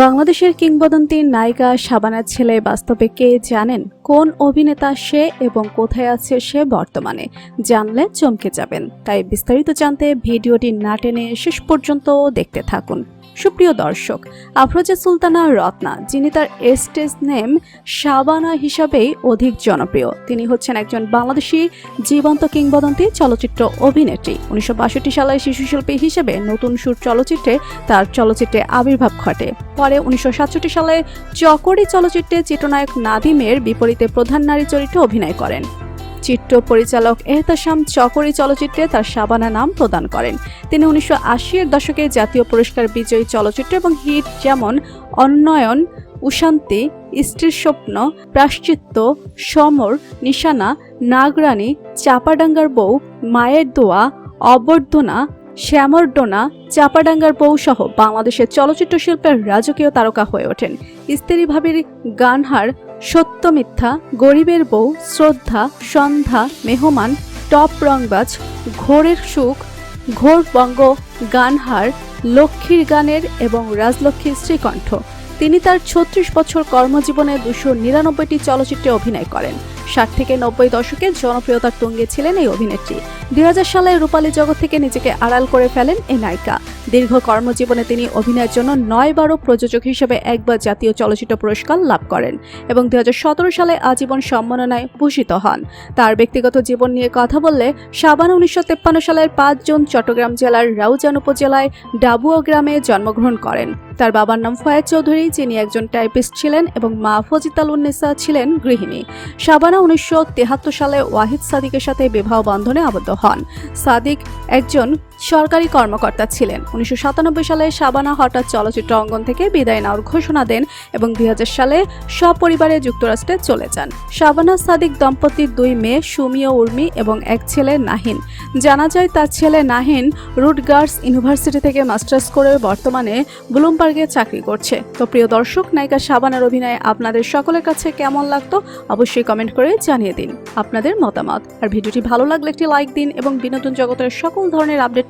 বাংলাদেশের কিংবদন্তি নায়িকা শাবানার ছেলে বাস্তবে কে জানেন? কোন অভিনেতা সে এবং কোথায় আছে সে বর্তমানে? জানলে চমকে যাবেন। তাই বিস্তারিত জানতে ভিডিওটি না টেনে শেষ পর্যন্ত দেখতে থাকুন। সুপ্রিয় দর্শক, আফরোজা সুলতানা রত্না, যিনি তার এস্টেজ নেম শাবানা হিসাবেই অধিক জনপ্রিয়। তিনি হচ্ছেন একজন বাংলাদেশি জীবন্ত কিংবদন্তি, চলচ্চিত্র অভিনেত্রী। উনিশশো বাষট্টি সালে শিশুশিল্পী হিসেবে নতুন সুর চলচ্চিত্রে তার চলচ্চিত্রে আবির্ভাব ঘটে। পরে উনিশশো সাতষট্টি সালে চকরি চলচ্চিত্রে চিত্রনায়ক নাদিমের বিপরীতে প্রধান নারী চরিত্রে অভিনয় করেন। চিত্র পরিচালক এহতাসাম চকরি চলচ্চিত্রে তার সাবানা নাম প্রদান করেন। তিনি উনিশশো এর দশকে জাতীয় পুরস্কার বিজয়ী চলচ্চিত্র এবং হিট যেমন অন্নয়ন উশান্তি, স্ত্রীর স্বপ্ন প্রাশ্চিত্য সমর, নিশানা নাগরানী চাপাডাঙ্গার বউ, মায়ের দোয়া, অবর্ধনা শ্যামরডোনা চাপাডাঙ্গার বউ সহ বাংলাদেশের চলচ্চিত্র শিল্পের রাজকীয় তারকা হয়ে ওঠেন। স্ত্রী ভাবির গানহার সত্য মিথ্যা, গরিবের বউ, শ্রদ্ধা, সন্ধ্যা, মেহমান, টপ রংবাজ, ঘোরের সুখ, ঘোর বঙ্গ গানহার লক্ষ্মীর গানের এবং রাজলক্ষ্মীর শ্রীকণ্ঠ। তিনি তার ছত্রিশ বছর কর্মজীবনে দুশো নিরানব্বইটি চলচ্চিত্রে অভিনয় করেন। ষাট থেকে নব্বই দশকে জনপ্রিয়তার তুঙ্গে ছিলেন এই অভিনেত্রী। দুই হাজার সালে রূপালী জগৎ থেকে নিজেকে আড়াল করে ফেলেন এই নায়িকা। দীর্ঘ কর্মজীবনে তিনি অভিনয়ের জন্য নয় বারো প্রযোজক হিসেবে একবার জাতীয় চলচ্চিত্র পুরস্কার লাভ করেন এবং দুই সালে আজীবন সম্মাননায় ভূষিত হন। তার ব্যক্তিগত জীবন নিয়ে কথা বললে শাবানা উনিশশো সালের পাঁচ জুন চট্টগ্রাম জেলার রাউজান উপজেলায় ডাবুয়া গ্রামে জন্মগ্রহণ করেন। তার বাবার নাম ফয়েজ চৌধুরী, যিনি একজন টাইপিস্ট ছিলেন এবং মা ফজিতাল উন্নেসা ছিলেন গৃহিণী। শাবানা উনিশশো সালে ওয়াহিদ সাদিকের সাথে বিবাহ বন্ধনে আবদ্ধ হন। সাদিক একজন সরকারি কর্মকর্তা ছিলেন। উনিশশো সাতানব্বই সালে শাবানা হঠাৎ চলচ্চিত্র অঙ্গন থেকে বিদায় নেওয়ার ঘোষণা দেন এবং দুই হাজার সালে সপরিবারে যুক্তরাষ্ট্রে চলে যান। শাবানা সাদিক দম্পতির দুই মেয়ে সুমি ও উর্মি এবং এক ছেলে নাহিন। জানা যায় তার ছেলে নাহিন রুটগার্স ইউনিভার্সিটি থেকে মাস্টার্স করে বর্তমানে ব্লুমবার্গে চাকরি করছে। তো প্রিয় দর্শক, নায়িকা শাবানার অভিনয়ে আপনাদের সকলের কাছে কেমন লাগতো অবশ্যই কমেন্ট করে জানিয়ে দিন আপনাদের মতামত। আর ভিডিওটি ভালো লাগলে একটি লাইক দিন এবং বিনোদন জগতের সকল ধরনের আপডেট